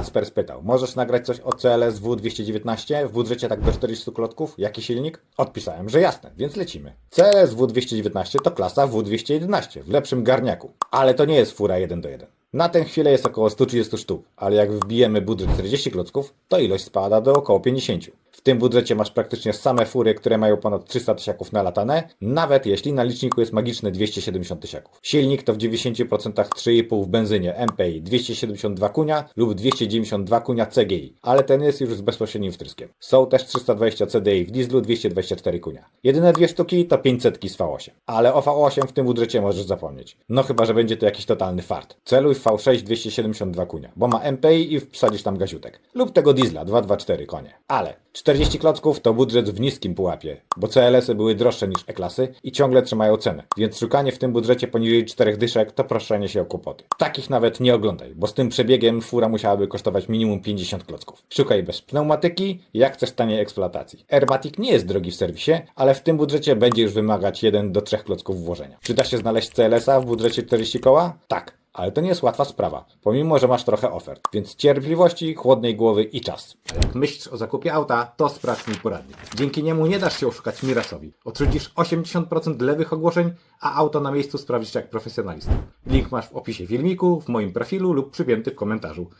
Kacper spytał, możesz nagrać coś o CLS W219 w budżecie tak do 400 klocków? Jaki silnik? Odpisałem, że jasne, więc lecimy. CLS W219 to klasa W211 w lepszym garniaku, ale to nie jest fura 1 do 1. Na tę chwilę jest około 130 sztuk, ale jak wbijemy budżet 40 klocków, to ilość spada do około 50. W tym budżecie masz praktycznie same fury, które mają ponad 300 tysiaków nalatane, nawet jeśli na liczniku jest magiczne 270 tysiaków. Silnik to w 90% 3,5 w benzynie MPI 272 kunia lub 292 kunia CGI, ale ten jest już z bezpośrednim wtryskiem. Są też 320 CDI w dieslu 224 kunia. Jedyne dwie sztuki to 500 z V8, ale o V8 w tym budżecie możesz zapomnieć. No chyba, że będzie to jakiś totalny fart. Celuj w V6 272 kunia, bo ma MPI i wsadzisz tam gaziutek. Lub tego diesla 224 konie. Ale 40 klocków to budżet w niskim pułapie, bo CLS-y były droższe niż E-klasy i ciągle trzymają cenę, więc szukanie w tym budżecie poniżej 4 dyszek to proszenie się o kłopoty. Takich nawet nie oglądaj, bo z tym przebiegiem fura musiałaby kosztować minimum 50 klocków. Szukaj bez pneumatyki, jak chcesz taniej eksploatacji. Airmatic nie jest drogi w serwisie, ale w tym budżecie będzie już wymagać 1 do 3 klocków włożenia. Czy da się znaleźć CLS-a w budżecie 40 koła? Tak. Ale to nie jest łatwa sprawa, pomimo że masz trochę ofert. Więc cierpliwości, chłodnej głowy i czas. Jak myślisz o zakupie auta, to sprawdź mój poradnik. Dzięki niemu nie dasz się oszukać Mirasowi. Odrzucisz 80% lewych ogłoszeń, a auto na miejscu sprawdzisz jak profesjonalista. Link masz w opisie filmiku, w moim profilu lub przypięty w komentarzu.